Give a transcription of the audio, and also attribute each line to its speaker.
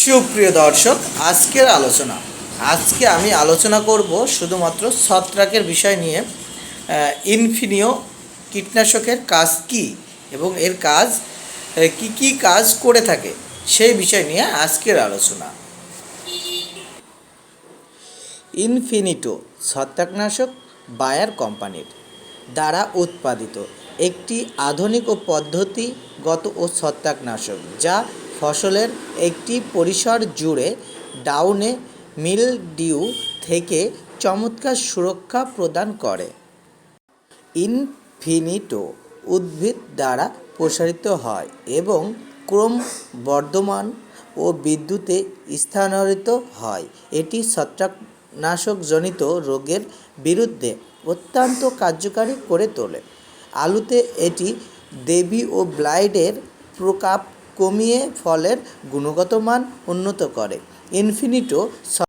Speaker 1: সুপ্রিয় দর্শক, আজকের আলোচনা। আজকে আমি আলোচনা করব শুধুমাত্র ছত্রাকের বিষয় নিয়ে ইনফিনিও কীটনাশকের কাজ কি এবং এর কাজ কি কি কাজ করে থাকে সেই বিষয় নিয়ে আজকের আলোচনা। ইনফিনিটো ছত্রাকনাশক বায়ার কোম্পানির দ্বারা উৎপাদিত একটি আধুনিক ও পদ্ধতিগত ও ছত্রাকনাশক যা ফসলের একটি পরিসর জুড়ে ডাউনে মিলডিউ থেকে চমৎকার সুরক্ষা প্রদান করে। ইনফিনিটো উদ্ভিদ দ্বারা প্রসারিত হয় এবং ক্রম বর্ধমান ও বিদ্যুতে স্থানান্তরিত হয়। এটি ছত্রাকনাশকজনিত রোগের বিরুদ্ধে অত্যন্ত কার্যকারী করে তোলে। আলুতে এটি দেবী ও ব্লাইডের প্রকাপ কমিয়ে ফলের গুণগত মান উন্নত করে। ইনফিনিটো